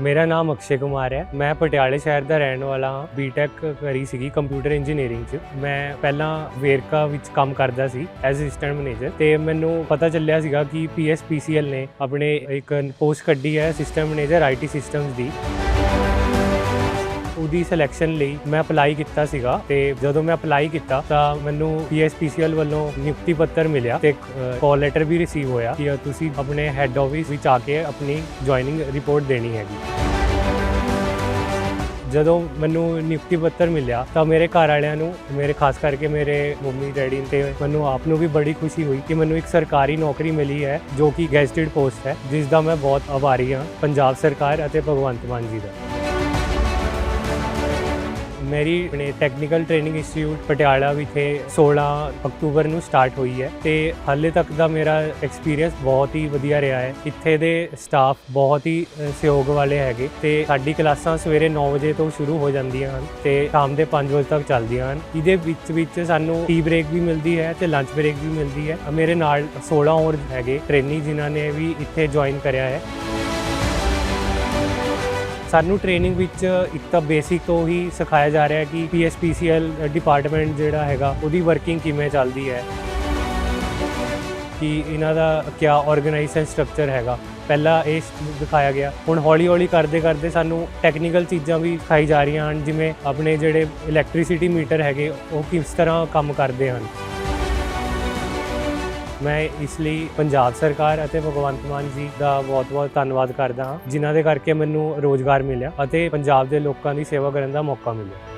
ਮੇਰਾ ਨਾਮ ਅਕਸ਼ੇ ਕੁਮਾਰ ਹੈ। ਮੈਂ ਪਟਿਆਲੇ ਸ਼ਹਿਰ ਦਾ ਰਹਿਣ ਵਾਲਾ ਹਾਂ। ਬੀਟੈਕ ਕਰੀ ਸੀਗੀ ਕੰਪਿਊਟਰ ਇੰਜੀਨੀਅਰਿੰਗ 'ਚ। ਮੈਂ ਪਹਿਲਾਂ ਵੇਰਕਾ ਵਿੱਚ ਕੰਮ ਕਰਦਾ ਸੀ ਐਜ਼ ਅਸਿਸਟੈਂਟ ਮੈਨੇਜਰ ਤੇ ਮੈਨੂੰ ਪਤਾ ਚੱਲਿਆ ਸੀਗਾ ਕਿ ਪੀਐਸਪੀਸੀਐਲ ਨੇ ਆਪਣੇ ਇੱਕ ਪੋਸਟ ਕੱਢੀ ਹੈ ਸਿਸਟਮ ਮੈਨੇਜਰ ਆਈਟੀ ਸਿਸਟਮਸ ਦੀ। ਉਹਦੀ ਸਿਲੈਕਸ਼ਨ ਲਈ ਮੈਂ ਅਪਲਾਈ ਕੀਤਾ ਸੀਗਾ ਤੇ ਜਦੋਂ ਮੈਂ ਅਪਲਾਈ ਕੀਤਾ ਤਾਂ ਮੈਨੂੰ ਪੀਐਸਪੀਸੀਐਲ ਵੱਲੋਂ ਨਿਯੁਕਤੀ ਪੱਤਰ ਮਿਲਿਆ ਤੇ ਕਾਲ ਲੈਟਰ ਵੀ ਰਿਸੀਵ ਹੋਇਆ ਕਿ ਤੁਸੀਂ ਆਪਣੇ ਹੈੱਡ ਆਫਿਸ ਵਿੱਚ ਆ ਕੇ ਆਪਣੀ ਜੁਆਇਨਿੰਗ ਰਿਪੋਰਟ ਦੇਣੀ ਹੈਗੀ। ਜਦੋਂ ਮੈਨੂੰ ਨਿਯੁਕਤੀ ਪੱਤਰ ਮਿਲਿਆ ਤਾਂ ਮੇਰੇ ਘਰ ਵਾਲਿਆਂ ਨੂੰ, ਮੇਰੇ ਖਾਸ ਕਰਕੇ ਮੇਰੇ ਮੰਮੀ, ਡੈਡੀ ਤੇ ਮੈਨੂੰ ਆਪ ਨੂੰ ਵੀ ਬੜੀ ਖੁਸ਼ੀ ਹੋਈ ਕਿ ਮੈਨੂੰ ਇੱਕ ਸਰਕਾਰੀ ਨੌਕਰੀ ਮਿਲੀ ਹੈ, ਜੋ ਕਿ ਗੈਸਟਡ ਪੋਸਟ ਹੈ, ਜਿਸ ਦਾ ਮੈਂ ਬਹੁਤ ਆਭਾਰੀ ਹਾਂ, ਪੰਜਾਬ ਸਰਕਾਰ ਅਤੇ ਭਗਵੰਤ ਮਾਨ ਜੀ ਦਾ। ਮੇਰੀ ਆਪਣੇ ਟੈਕਨੀਕਲ ਟ੍ਰੇਨਿੰਗ ਇੰਸਟੀਚਿਊਟ ਪਟਿਆਲਾ ਵਿਖੇ 16 ਅਕਤੂਬਰ ਨੂੰ ਸਟਾਰਟ ਹੋਈ ਹੈ ਤੇ ਹਾਲੇ ਤੱਕ ਦਾ ਮੇਰਾ ਐਕਸਪੀਰੀਅੰਸ ਬਹੁਤ ਹੀ ਵਧੀਆ ਰਿਹਾ ਹੈ। ਇੱਥੇ ਦੇ ਸਟਾਫ ਬਹੁਤ ਹੀ ਸਹਿਯੋਗ ਵਾਲੇ ਹੈਗੇ ਤੇ ਸਾਡੀ ਕਲਾਸਾਂ ਸਵੇਰੇ 9 ਵਜੇ ਤੋਂ ਸ਼ੁਰੂ ਹੋ ਜਾਂਦੀਆਂ ਹਨ ਤੇ ਸ਼ਾਮ ਦੇ 5 ਵਜੇ ਤੱਕ ਚੱਲਦੀਆਂ ਹਨ। ਇਹਦੇ ਵਿੱਚ ਵਿੱਚ ਸਾਨੂੰ ਟੀ ਬ੍ਰੇਕ ਵੀ ਮਿਲਦੀ ਹੈ ਤੇ ਲੰਚ ਬ੍ਰੇਕ ਵੀ ਮਿਲਦੀ ਹੈ। ਮੇਰੇ ਨਾਲ 16 ਹੋਰ ਹੈਗੇ ਟ੍ਰੇਨੀ ਜਿਨ੍ਹਾਂ ਨੇ ਵੀ ਇੱਥੇ ਜੁਆਇਨ ਕਰਿਆ ਹੈ। ਸਾਨੂੰ ਟ੍ਰੇਨਿੰਗ ਵਿੱਚ ਇੱਕ ਤਾਂ ਬੇਸਿਕ ਤੋਂ ਹੀ ਸਿਖਾਇਆ ਜਾ ਰਿਹਾ ਹੈ ਕਿ ਪੀਐਸਪੀਸੀਐਲ ਡਿਪਾਰਟਮੈਂਟ ਜਿਹੜਾ ਹੈਗਾ, ਉਹਦੀ ਵਰਕਿੰਗ ਕਿਵੇਂ ਚੱਲਦੀ ਹੈ। ਕਿ ਇਹਨਾਂ ਦਾ ਕਿਆ ਆਰਗੇਨਾਈਜੇਸ਼ਨ ਸਟਰਕਚਰ ਹੈਗਾ। ਪਹਿਲਾਂ ਇਹ ਦਿਖਾਇਆ ਗਿਆ। ਹੁਣ ਹੌਲੀ ਹੌਲੀ ਕਰਦੇ ਕਰਦੇ ਸਾਨੂੰ ਟੈਕਨੀਕਲ ਚੀਜ਼ਾਂ ਵੀ ਸਿਖਾਈ ਜਾ ਰਹੀਆਂ ਹਨ, ਜਿਵੇਂ ਆਪਣੇ ਜਿਹੜੇ ਇਲੈਕਟ੍ਰਿਸਿਟੀ ਮੀਟਰ ਹੈਗੇ, ਉਹ ਕਿਸ ਤਰ੍ਹਾਂ ਕੰਮ ਕਰਦੇ ਹਨ। ਮੈਂ ਇਸ ਲਈ ਪੰਜਾਬ ਸਰਕਾਰ ਅਤੇ ਭਗਵੰਤ ਮਾਨ ਜੀ ਦਾ ਬਹੁਤ-ਬਹੁਤ ਧੰਨਵਾਦ ਕਰਦਾ ਹਾਂ, ਜਿਨ੍ਹਾਂ ਦੇ ਕਰਕੇ ਮੈਨੂੰ ਰੋਜ਼ਗਾਰ ਮਿਲਿਆ ਅਤੇ ਪੰਜਾਬ ਦੇ ਲੋਕਾਂ ਦੀ ਸੇਵਾ ਕਰਨ ਦਾ ਮੌਕਾ ਮਿਲਿਆ।